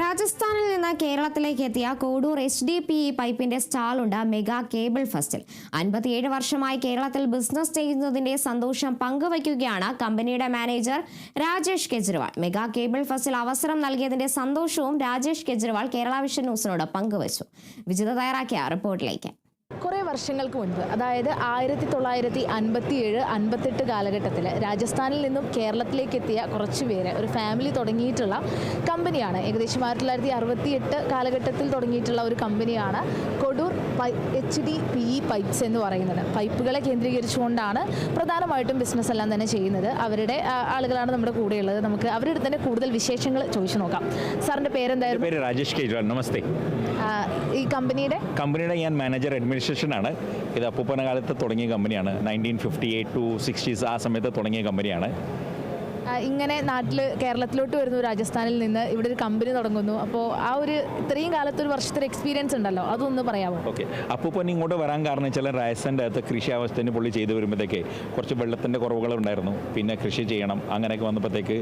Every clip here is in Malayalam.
രാജസ്ഥാനിൽ നിന്ന് കേരളത്തിലേക്ക് എത്തിയ Kodur H D P E പൈപ്പിന്റെ സ്റ്റാളുണ്ട് മെഗാ കേബിൾ ഫെസ്റ്റിൽ. അൻപത്തിയേഴ് വർഷമായി കേരളത്തിൽ ബിസിനസ് ചെയ്യുന്നതിന്റെ സന്തോഷം പങ്കുവയ്ക്കുകയാണ് കമ്പനിയുടെ manager Rajesh Kejriwal. Mega cable ഫെസ്റ്റിൽ അവസരം നൽകിയതിന്റെ സന്തോഷവും രാജേഷ് കെജ്രിവാൾ കേരള വിഷൻ ന്യൂസിനോട് പങ്കുവച്ചു. വിജിത തയ്യാറാക്കിയ റിപ്പോർട്ടിലേക്ക്. വർഷങ്ങൾക്ക് മുൻപ് അതായത് ആയിരത്തി തൊള്ളായിരത്തി അൻപത്തി ഏഴ് അൻപത്തെട്ട് കാലഘട്ടത്തിൽ രാജസ്ഥാനിൽ നിന്നും കേരളത്തിലേക്ക് എത്തിയ കുറച്ച് പേര് ഒരു ഫാമിലി തുടങ്ങിയിട്ടുള്ള കമ്പനിയാണ് ഏകദേശം ആയിരത്തി തൊള്ളായിരത്തി അറുപത്തി എട്ട് കാലഘട്ടത്തിൽ തുടങ്ങിയിട്ടുള്ള ഒരു കമ്പനിയാണ് Kodur pi H D P E pipes എന്ന് പറയുന്നത്. പൈപ്പുകളെ കേന്ദ്രീകരിച്ചുകൊണ്ടാണ് പ്രധാനമായിട്ടും ബിസിനസ് എല്ലാം തന്നെ ചെയ്യുന്നത്. അവരുടെ ആളുകളാണ് നമ്മുടെ കൂടെയുള്ളത്. നമുക്ക് അവരുടെ തന്നെ കൂടുതൽ വിശേഷങ്ങൾ ചോദിച്ചു നോക്കാം. സാറിന്റെ പേരെന്തായാലും പേരെന്തായിരുന്നു പേര് രാജേഷ് കേജ്രിവാൾ. നമസ്തേ. ഈ കമ്പനിയുടെ കമ്പനിയുടെ ഞാൻ മാനേജർ അഡ്മിനിസ്ട്രേഷൻ ആണ് ഇത് അപ്പൂപ്പന കാലത്ത് തുടങ്ങിയ കമ്പനിയാണ്. Nineteen fifty eight to sixties ആ സമയത്ത് തുടങ്ങിയ കമ്പനിയാണ്. ഇങ്ങനെ നാട്ടിൽ കേരളത്തിലോട്ട് വരുന്നു രാജസ്ഥാനിൽ നിന്ന് ഇവിടെ ഒരു കമ്പനി തുടങ്ങുന്നു. അപ്പോൾ ആ ഒരു ഇത്രയും കാലത്ത് ഒരു വർഷത്തെ എക്സ്പീരിയൻസ് ഉണ്ടല്ലോ അതൊന്ന് പറയാമോ? ഓക്കെ. അപ്പോൾ അപ്പൂപ്പൻ ഇങ്ങോട്ട് വരാൻ കാരണം വെച്ചാൽ രാജസ്ഥാന്റെ അകത്ത് കൃഷി അവസ്ഥ പുള്ളി ചെയ്തു വരുമ്പോഴത്തേക്ക് കുറച്ച് വെള്ളത്തിന്റെ കുറവുകളുണ്ടായിരുന്നു പിന്നെ കൃഷി ചെയ്യണം അങ്ങനെയൊക്കെ വന്നപ്പോഴത്തേക്ക്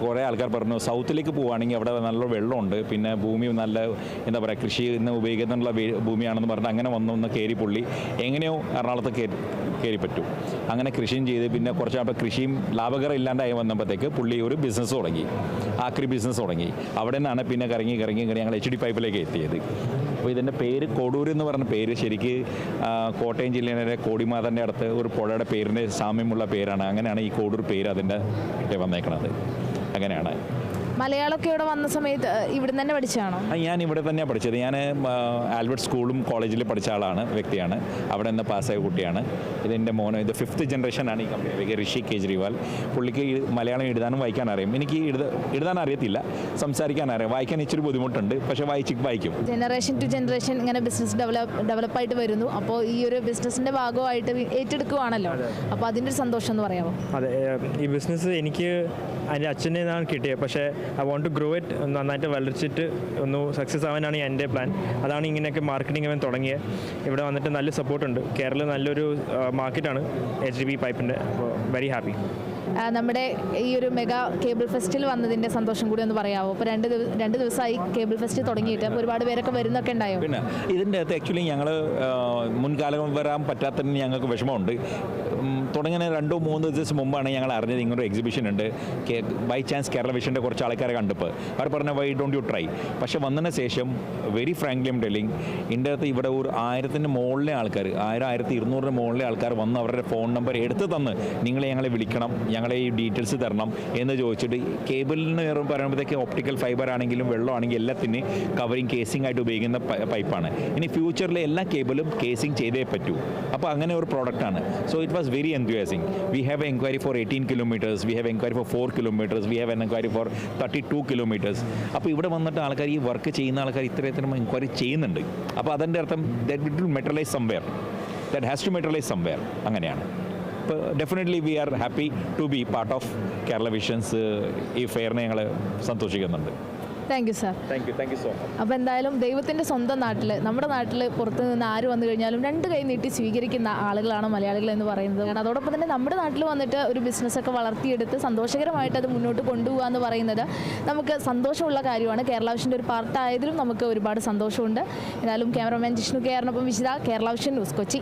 കുറേ ആൾക്കാർ പറഞ്ഞു സൗത്തിലേക്ക് പോവുകയാണെങ്കിൽ അവിടെ നല്ല വെള്ളമുണ്ട് പിന്നെ ഭൂമി നല്ല എന്താ പറയുക കൃഷി ഇന്ന് ഉപയോഗിക്കുന്നുള്ള ഭൂമിയാണെന്ന് പറഞ്ഞിട്ട് അങ്ങനെ വന്നു ഒന്ന് കയറി പുള്ളി എങ്ങനെയോ എറണാകുളത്ത് കയറി കയറി അങ്ങനെ കൃഷിയും ചെയ്ത് പിന്നെ കുറച്ച് അപ്പോൾ കൃഷിയും ലാഭകരം ഇല്ലാണ്ടായി വന്നപ്പോഴത്തേക്ക് പുള്ളി ഒരു ബിസിനസ് തുടങ്ങി. ആക്രി ബിസിനസ് തുടങ്ങി. അവിടെ നിന്നാണ് പിന്നെ കറങ്ങി കറങ്ങി കറങ്ങി ഞങ്ങൾ എച്ച് ഡി പൈപ്പിലേക്ക് എത്തിയത്. അപ്പോൾ ഇതിന്റെ പേര് കൊടൂർ എന്ന് പറഞ്ഞ പേര് ശരിക്ക് കോട്ടയം ജില്ലയിലെ കോടിമാതന്റെ അടുത്ത് ഒരു പുഴയുടെ പേരിന്റെ സാമ്യമുള്ള പേരാണ്. അങ്ങനെയാണ് ഈ കോടൂർ പേര് അതിന്റെ വന്നേക്കുന്നത് അങ്ങനെയാണ്. മലയാളമൊക്കെ ഇവിടെ വന്ന സമയത്ത് ഇവിടെ ഇവിടുന്ന് തന്നെ പഠിച്ചതാണോ? ഞാൻ ഇവിടെ തന്നെയാണ് പഠിച്ചത്. ഞാൻ ആൽബർട്ട് സ്കൂളും കോളേജിൽ പഠിച്ച ആളാണ് വ്യക്തിയാണ്. അവിടെ നിന്ന് പാസ്സായ കുട്ടിയാണ്. ഇതെന്റെ മോനോ ഇത് ഫിഫ്ത്ത് ജനറേഷനാണ് ഈ കമ്പനി ഋഷി കേജ്രിവാൾ. പുള്ളിക്ക് മലയാളം എഴുതാനും വായിക്കാൻ അറിയും. എനിക്ക് എഴുത എഴുതാൻ അറിയത്തില്ല സംസാരിക്കാൻ അറിയാം. വായിക്കാൻ ഇച്ചിരി ബുദ്ധിമുട്ടുണ്ട് പക്ഷേ വായിച്ച് വായിക്കും. ജനറേഷൻ ടു ജനറേഷൻ ഇങ്ങനെ ബിസിനസ് ഡെവലപ്പ് ഡെവലപ്പായിട്ട് വരുന്നു. അപ്പോൾ ഈ ഒരു ബിസിനസ്സിന്റെ ഭാഗമായിട്ട് ഏറ്റെടുക്കുവാണല്ലോ. അപ്പോൾ അതിന്റെ ഒരു സന്തോഷം എന്ന് പറയാമോ? അതെ ഈ ബിസിനസ് എനിക്ക് എന്റെ അച്ഛന്റെ നിന്നാണ് കിട്ടിയത്. പക്ഷേ I want to grow it നന്നായിട്ട് വളർച്ചിട്ട് ഒന്ന് സക്സസ് ആവാനാണ് എന്റെ പ്ലാൻ അതാണ് ഇങ്ങനെയൊക്കെ മാർക്കറ്റിംഗ് അവൻ തുടങ്ങിയത് ഇവിടെ വന്നിട്ട് നല്ല സപ്പോർട്ടുണ്ട് കേരള നല്ലൊരു മാർക്കറ്റാണ് എച്ച് ഡി ബി പൈപ്പിന്റെ അപ്പോൾ വെരി ഹാപ്പി നമ്മുടെ ഈ ഒരു മെഗാ കേബിൾ ഫെസ്റ്റിൽ വന്നതിന്റെ സന്തോഷം കൂടി ഒന്ന് പറയാമോ അപ്പോൾ രണ്ട് ദിവസം രണ്ട് ദിവസമായി കേബിൾ ഫെസ്റ്റ് തുടങ്ങിയിട്ട്. അപ്പോൾ ഒരുപാട് പേരൊക്കെ വരുന്നൊക്കെ ഉണ്ടായോ? പിന്നെ ഇതിന്റെ അകത്ത് ആക്ച്വലി ഞങ്ങൾ മുൻകാലം വരാൻ പറ്റാത്തതിന് ഞങ്ങൾക്ക് വിഷമമുണ്ട്. തുടങ്ങുന്ന രണ്ടോ മൂന്നോ ദിവസം മുമ്പാണ് ഞങ്ങൾ അറിഞ്ഞത് ഇങ്ങനൊരു എക്സിബിഷൻ ഉണ്ട്. ബൈ ചാൻസ് കേരള വിഷന്റെ കുറച്ച് ആൾക്കാരെ കണ്ടപ്പോൾ അവർ പറഞ്ഞ വൈ ഡോണ്ട് യു ട്രൈ പക്ഷേ വന്നതിന് ശേഷം വെരി ഫ്രാങ്ക്ലി എം ടെല്ലിങ് ഇതിന്റെ അകത്ത് ഇവിടെ ഒരു ആയിരത്തിന് മുകളിലെ ആൾക്കാർ ആയിരം ആയിരത്തി ഇരുന്നൂറിന് മുകളിലെ ആൾക്കാർ വന്ന് അവരുടെ ഫോൺ നമ്പർ എടുത്ത് തന്ന് നിങ്ങളെ ഞങ്ങളെ വിളിക്കണം ഞങ്ങളെ ഈ ഡീറ്റെയിൽസ് തരണം എന്ന് ചോദിച്ചിട്ട് കേബിളിന് പറയുമ്പോഴത്തേക്ക് ഓപ്റ്റിക്കൽ ഫൈബർ ആണെങ്കിലും വെള്ളമാണെങ്കിലും എല്ലാത്തിനും കവറിങ് കേസിംഗ് ആയിട്ട് ഉപയോഗിക്കുന്ന പൈപ്പാണ്. ഇനി ഫ്യൂച്ചറിലെ എല്ലാ കേബിളും കേസിംഗ് ചെയ്തേ പറ്റൂ. അപ്പോൾ അങ്ങനെ ഒരു പ്രോഡക്റ്റാണ് so it was very enthusing we have enquiry for eighteen kilometres we have enquiry for four kilometres we have en enquiry for thirty two kilometres അപ്പോൾ ഇവിടെ വന്നിട്ട് ആൾക്കാർ ഈ വർക്ക് ചെയ്യുന്ന ആൾക്കാർ ഇത്രയത്തിനും എൻക്വയറി ചെയ്യുന്നുണ്ട്. അപ്പോൾ അതിന്റെ അർത്ഥം that it will materialise somewhere that has to materialise somewhere അങ്ങനെയാണ്. ഇപ്പോൾ definitely we are happy to be part of Kerala visions ഈ ഫെയറിനെ ഞങ്ങൾ സന്തോഷിക്കുന്നുണ്ട്. Thank you sir thank you thank you so much അപ്പോൾ എന്തായാലും ദൈവത്തിന്റെ സ്വന്തം നാട്ടിൽ നമ്മുടെ നാട്ടിൽ പുറത്ത് നിന്ന് ആര് വന്നു കഴിഞ്ഞാലും രണ്ട് കൈ നീട്ടി സ്വീകരിക്കുന്ന ആളുകളാണ് മലയാളികൾ എന്ന് പറയുന്നത്. കാരണം അതോടൊപ്പം തന്നെ നമ്മുടെ നാട്ടിൽ വന്നിട്ട് ഒരു ബിസിനസ്സൊക്കെ വളർത്തിയെടുത്ത് സന്തോഷകരമായിട്ട് അത് മുന്നോട്ട് കൊണ്ടുപോകുക എന്ന് പറയുന്നത് നമുക്ക് സന്തോഷമുള്ള കാര്യമാണ്. കേരള വിഷന്റെ ഒരു പാർട്ടായതിലും നമുക്ക് ഒരുപാട് സന്തോഷമുണ്ട്. എന്നാലും ക്യാമറമാൻ ജിഷ്ണു കെ ആറിനൊപ്പം വിശിത. കേരള ന്യൂസ് കൊച്ചി.